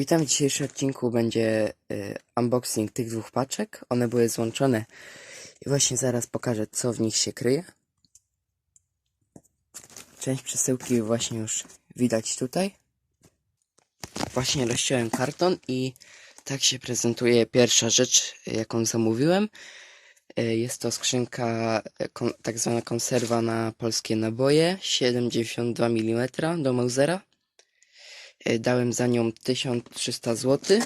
Witam, w dzisiejszym odcinku będzie y, unboxing tych dwóch paczek. One były złączone i właśnie zaraz pokażę, co w nich się kryje. Część przesyłki właśnie już widać tutaj. Właśnie rozciąłem karton i tak się prezentuje pierwsza rzecz, jaką zamówiłem. Y, Jest to skrzynka, y, tak zwana konserwa na polskie naboje, 72 mm do Mausera. Y, Dałem za nią 1300 zł.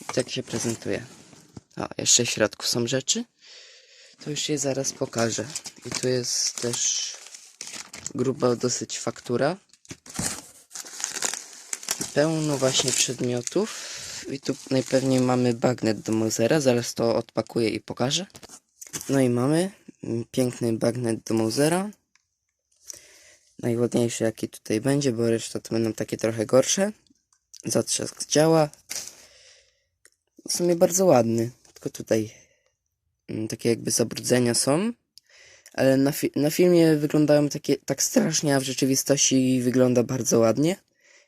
I tak się prezentuje. O, jeszcze w środku są rzeczy. To już je zaraz pokażę. I tu jest też gruba dosyć faktura. Pełno właśnie przedmiotów. I tu najpewniej mamy bagnet do Mausera. Zaraz to odpakuję i pokażę. No i mamy piękny bagnet do Mausera najładniejszy jaki tutaj będzie, bo reszta to będą takie trochę gorsze. Zatrzask działa. W sumie bardzo ładny, tylko tutaj mm, takie jakby zabrudzenia są. Ale na, fi na filmie wyglądają takie tak strasznie, a w rzeczywistości wygląda bardzo ładnie.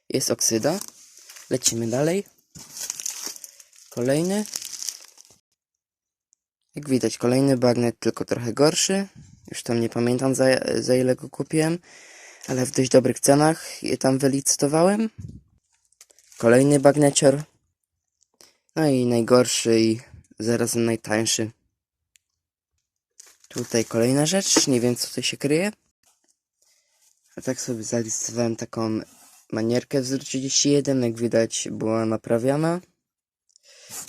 Jest oksyda. Lecimy dalej. Kolejny. Jak widać, kolejny bagnet, tylko trochę gorszy. Już tam nie pamiętam za, za ile go kupiłem ale w dość dobrych cenach je tam wylicytowałem. Kolejny bagnecior. No i najgorszy i zarazem najtańszy. Tutaj kolejna rzecz, nie wiem co tu się kryje. A tak sobie zalicytowałem taką manierkę wzór 31, jak widać była naprawiana.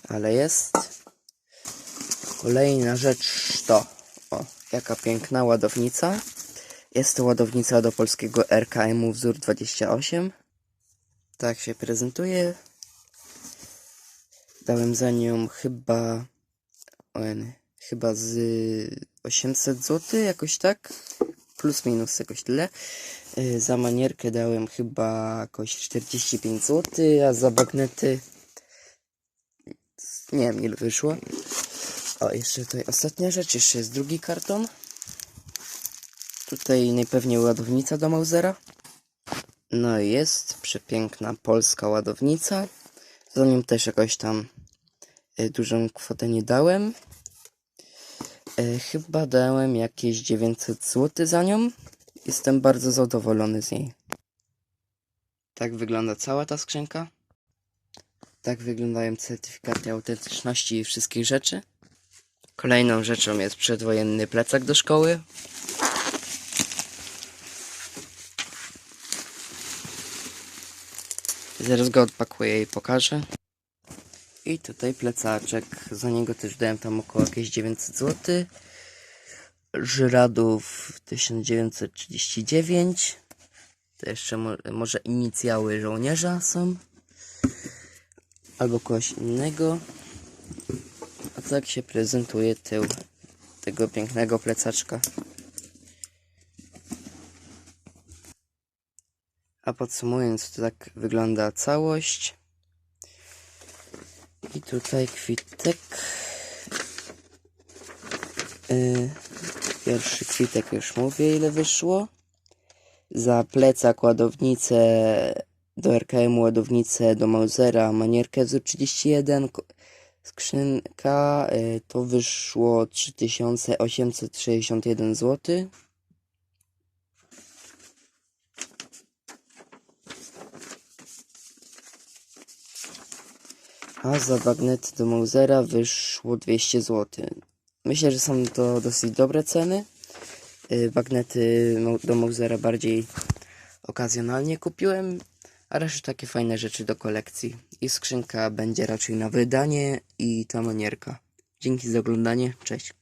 Ale jest. Kolejna rzecz to, o, jaka piękna ładownica. Jest to ładownica do polskiego RKM-u wzór 28. Tak się prezentuje. Dałem za nią chyba on, chyba z 800 zł, jakoś tak. Plus minus jakoś tyle. Y, Za manierkę dałem chyba jakoś 45 zł, a za bagnety nie wiem ile wyszło. O, jeszcze tutaj ostatnia rzecz, jeszcze jest drugi karton. Tutaj najpewniej ładownica do Mausera. No i jest przepiękna polska ładownica. Za nią też jakoś tam y, dużą kwotę nie dałem. Y, chyba dałem jakieś 900 zł za nią. Jestem bardzo zadowolony z niej. Tak wygląda cała ta skrzynka. Tak wyglądają certyfikaty autentyczności i wszystkich rzeczy. Kolejną rzeczą jest przedwojenny plecak do szkoły. Zaraz go odpakuję i pokażę. I tutaj plecaczek. Za niego też dałem tam około jakieś 900 zł. Żradów 1939. To jeszcze mo może inicjały żołnierza są. Albo kogoś innego. A tak się prezentuje tył tego pięknego plecaczka. A podsumując, to tak wygląda całość. I tutaj kwitek. Yy, pierwszy kwitek już mówię ile wyszło. Za plecak ładownicę do RKM ładownicę do Mausera manierkę z 31 ko- skrzynka yy, to wyszło 3861 zł. A za bagnet do Mausera wyszło 200 zł. Myślę, że są to dosyć dobre ceny. Y, Bagnety do Mausera bardziej okazjonalnie kupiłem, a resztę takie fajne rzeczy do kolekcji. I skrzynka będzie raczej na wydanie i ta manierka. Dzięki za oglądanie, cześć.